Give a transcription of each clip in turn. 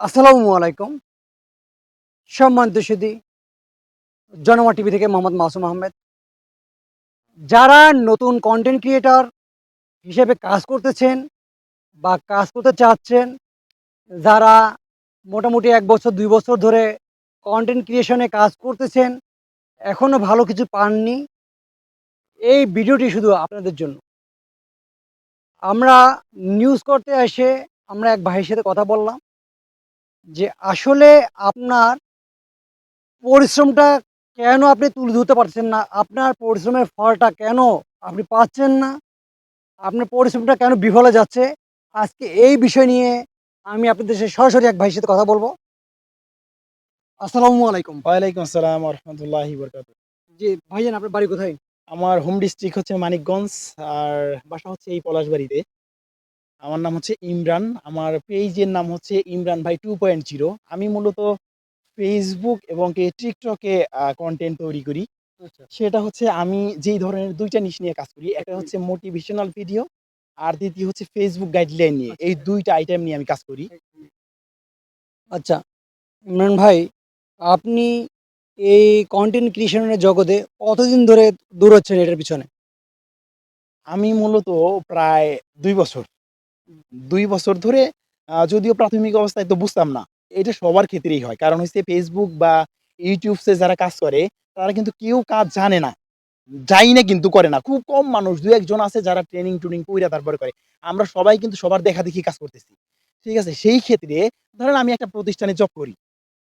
আসসালামু আলাইকুম। সম্মানিত সুদী জনমা টিভি থেকে মোহাম্মদ মাসুম আহমেদ। যারা নতুন কন্টেন্ট ক্রিয়েটর হিসেবে কাজ করতেছেন বা কাজ করতে চাচ্ছেন, যারা মোটামুটি এক বছর, দুই বছর ধরে কন্টেন্ট ক্রিয়েশনে কাজ করতেছেন এখনও ভালো কিছু পাননি, এই ভিডিওটি শুধু আপনাদের জন্য। আমরা নিউজ করতে এসে আমরা এক ভাইয়ের সাথে কথা বললাম। যে আসলে আপনার পরিশ্রমটা কেন আপনি তুলে ধরতে পারছেন না? আপনার পরিশ্রমের ফলটা কেন আপনি পাচ্ছেন না? আপনার পরিশ্রমটা কেন বিফলে যাচ্ছে? আজকে এই বিষয় নিয়ে আমি আপনাদের সাথে সরাসরি এক ভাইয়ের সাথে কথা বলব। আসসালামু আলাইকুম। ওয়ালাইকুম আসসালাম রহমতুল্লাহ বরকাত জি ভাইজান আপনার বাড়ি কোথায়? আমার হোম ডিস্ট্রিক্ট হচ্ছে মানিকগঞ্জ আর বাসা হচ্ছে এই পলাশবাড়িতে। আমার নাম হচ্ছে ইমরান আমার পেজের নাম হচ্ছে ইমরান ভাই টু পয়েন্ট জিরো আমি মূলত ফেসবুক এবং টিকটকে কন্টেন্ট তৈরি করি। আচ্ছা। সেটা হচ্ছে আমি যেই ধরনের দুইটা নিশ নিয়ে কাজ করি একটা হচ্ছে মোটিভেশনাল ভিডিও আর দ্বিতীয় হচ্ছে ফেসবুক গাইডলাইন নিয়ে। এই দুইটা আইটেম নিয়ে আমি কাজ করি। আচ্ছা ইমরান ভাই আপনি এই কন্টেন্ট ক্রিয়েশনের জগতে কতদিন ধরে দৌড়চ্ছেন এটার পিছনে? আমি মূলত প্রায় দুই বছর। দুই বছর ধরে যদিও প্রাথমিক অবস্থায় তো বুঝতাম না, এটা সবার ক্ষেত্রেই হয়। কারণ হচ্ছে ফেসবুক বা ইউটিউবসে যারা কাজ করে, তারা কিন্তু কেউ কাজ জানে না যাই না কিন্তু করে না। খুব কম মানুষ, দু একজন আছে যারা ট্রেনিং টুনিং কইরা তারপরে করে। আমরা সবাই কিন্তু সবার দেখা দেখি কাজ করতেছি। ঠিক আছে? সেই ক্ষেত্রে ধরেন আমি একটা প্রতিষ্ঠানে জব করি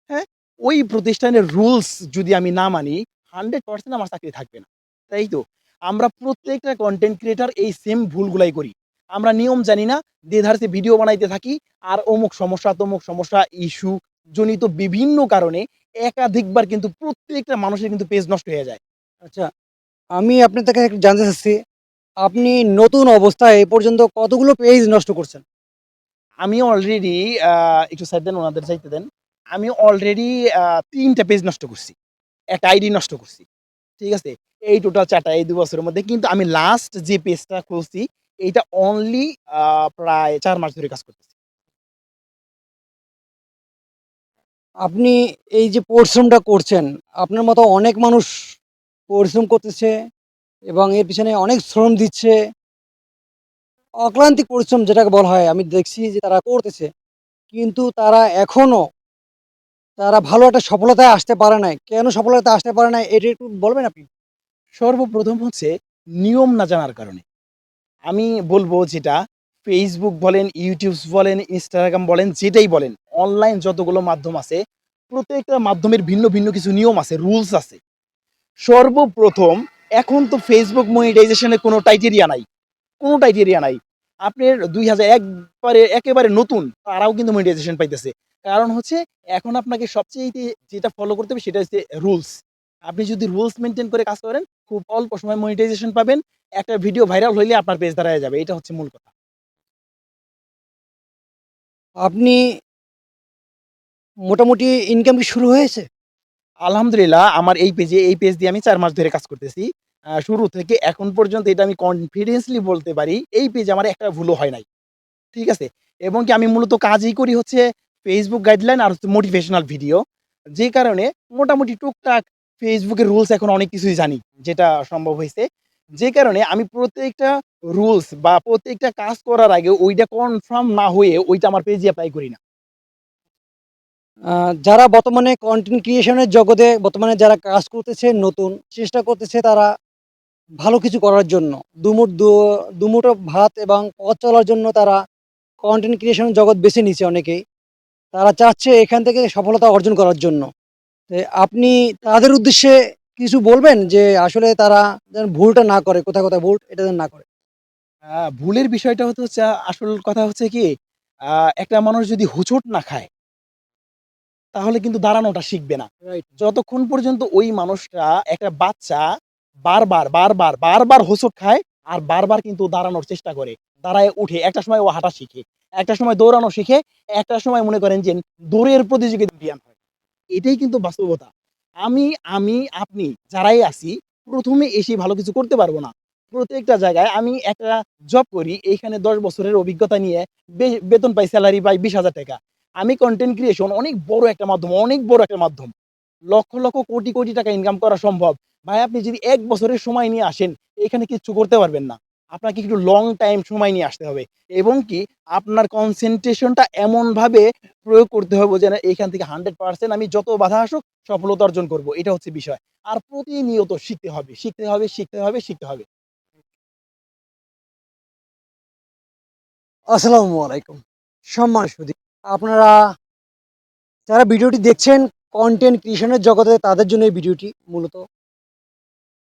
হ্যাঁ? ওই প্রতিষ্ঠানের রুলস যদি আমি না মানি হান্ড্রেড পার্সেন্ট আমার চাকরি থাকবে না। তাই তো? আমরা প্রত্যেকটা কন্টেন্ট ক্রিয়েটার এই সেম ভুলগুলাই করি। আমরা নিয়ম জানি না দেধারসে ভিডিও বানাইতে থাকি আর অমুক সমস্যা তমুক সমস্যা ইস্যু জনিত বিভিন্ন কারণে একাধিকবার কিন্তু প্রত্যেকটা মানুষের কিন্তু পেজ নষ্ট হয়ে যায়। আচ্ছা আমি আপনার থেকে একটু জানতে চাচ্ছি আপনি নতুন অবস্থায় এ পর্যন্ত কতগুলো পেজ নষ্ট করছেন? আমি অলরেডি একটু সাইড দেন ওনাদের চাইতে দেন। আমি অলরেডি তিনটা পেজ নষ্ট করছি। একটা আইডি নষ্ট করছি। ঠিক আছে? এই টোটাল চারটা এই দু বছরের মধ্যে। কিন্তু আমি লাস্ট যে পেজটা খুলছি এইটা অনলি প্রায় চার মাস ধরে কাজ করতেছি। আপনি এই যে পরিশ্রমটা করছেন, আপনার মতো অনেক মানুষ পরিশ্রম করতেছে এবং এর পিছনে অনেক শ্রম দিচ্ছে। অক্লান্তিক পরিশ্রম যেটাকে বলা হয়, আমি দেখছি যে তারা করতেছে, কিন্তু তারা এখনও তারা ভালো একটা সফলতায় আসতে পারে নাই। কেন সফলতায় আসতে পারে নাই, এটা একটু বলবেন আপনি? সর্বপ্রথম হচ্ছে নিয়ম না জানার কারণে। আমি বলব যেটা ফেসবুক বলেন ইউটিউব বলেন ইনস্টাগ্রাম বলেন, যেটাই বলেন অনলাইন যতগুলো মাধ্যম আছে, প্রত্যেকটা মাধ্যমের ভিন্ন ভিন্ন কিছু নিয়ম আছে রুলস আছে। সর্বপ্রথম, এখন তো ফেসবুক মনিটাইজেশনের কোনো টাইটেরিয়া নাই। কোনো টাইটেরিয়া নাই। আপনার দুই হাজার একবারে, একেবারে নতুন, তারাও কিন্তু মনিটাইজেশন পাইতেছে। কারণ হচ্ছে, এখন আপনাকে সবচেয়ে যেটা ফলো করতে হবে, সেটা হচ্ছে রুলস আপনি যদি রুলস মেনটেন করে কাজ করেন খুব অল্প সময় মনিটাইজেশন পাবেন, একটা ভিডিও ভাইরাল হইলে আপনার পেজ দাঁড়ায় যাবে, এটা হচ্ছে মূল কথা। আপনি মোটামুটি ইনকাম কি শুরু হয়েছে? আলহামদুলিল্লাহ, আমার এই পেজে এই পেজ দিয়ে আমি চার মাস ধরে কাজ করতেছি। শুরু থেকে এখন পর্যন্ত এটা আমি কনফিডেন্সলি বলতে পারি, এই পেজে আমার একটা ভুলও হয় নাই। ঠিক আছে? এবং কি আমি মূলত কাজই করি হচ্ছে ফেসবুক গাইডলাইন আর হচ্ছে মোটিভেশনাল ভিডিও যে কারণে মোটামুটি টুকটাক ফেসবুকের রুলস এখন অনেক কিছুই জানি, যেটা সম্ভব হয়েছে। যে কারণে আমি প্রত্যেকটা রুলস বা প্রত্যেকটা কাজ করার আগে ওইটা কনফার্ম না হয়ে ওইটা আমার পেজে অ্যাপ্লাই করি না। যারা বর্তমানে কন্টেন্ট ক্রিয়েশনের জগতে, বর্তমানে যারা কাজ করতেছে, নতুন, চেষ্টা করতেছে তারা ভালো কিছু করার জন্য, দুমুট দু- দুমুঠো ভাত এবং পথ চলার জন্য তারা কন্টেন্ট ক্রিয়েশন জগৎ বেছে নিচ্ছে অনেকেই। তারা চাচ্ছে এখান থেকে সফলতা অর্জন করার জন্য। আপনি তাদের উদ্দেশ্যে কিছু বলবেন যে আসলে তারা যেন ভুলটা না করে কোথায় কোথায় ভুল এটা যেন না করে? ভুলের বিষয়টা হতে হচ্ছে আসল কথা হচ্ছে কি একটা মানুষ যদি হোঁচট না খায় তাহলে কিন্তু দাঁড়ানোটা শিখবে না। যতক্ষণ পর্যন্ত ওই মানুষটা একটা বাচ্চা বারবার বারবার বারবার হোঁচট খায় আর বারবার কিন্তু দাঁড়ানোর চেষ্টা করে দাঁড়ায় উঠে একটা সময় ও হাঁটা শিখে একটা সময় দৌড়ানো শিখে একটা সময় মনে করেন যে দৌড়ের প্রতিযোগিতা ব্যায়াম হয়। এটাই কিন্তু বাস্তবতা। আমি আমি, আপনি যারাই আছি, প্রথমে এসে ভালো কিছু করতে পারব না। প্রত্যেকটা জায়গায় আমি একটা জব করি, এইখানে দশ বছরের অভিজ্ঞতা নিয়ে বেতন পাই স্যালারি পাই বিশ হাজার টাকা। আমি কন্টেন্ট ক্রিয়েশন অনেক বড় একটা মাধ্যম, অনেক বড় একটা মাধ্যম। লক্ষ লক্ষ, কোটি কোটি টাকা ইনকাম করা সম্ভব। ভাই, আপনি যদি এক বছরের সময় নিয়ে আসেন এখানে কিচ্ছু করতে পারবেন না। আপনাকে একটু লং টাইম সময় নিয়ে আসতে হবে এবং কি আপনার কনসেন্ট্রেশনটা এমনভাবে প্রয়োগ করতে হবে যেন এখান থেকে হান্ড্রেড পার্সেন্ট আমি যত বাধা আসুক সফলতা অর্জন করব, এটা হচ্ছে বিষয়। আর প্রতিনিয়ত শিখতে হবে শিখতে হবে শিখতে হবে শিখতে হবে। আসসালামু আলাইকুম। সম্মান সুদী আপনারা যারা ভিডিওটি দেখছেন কন্টেন্ট ক্রিয়েশনের জগতে তাদের জন্য এই ভিডিওটি মূলত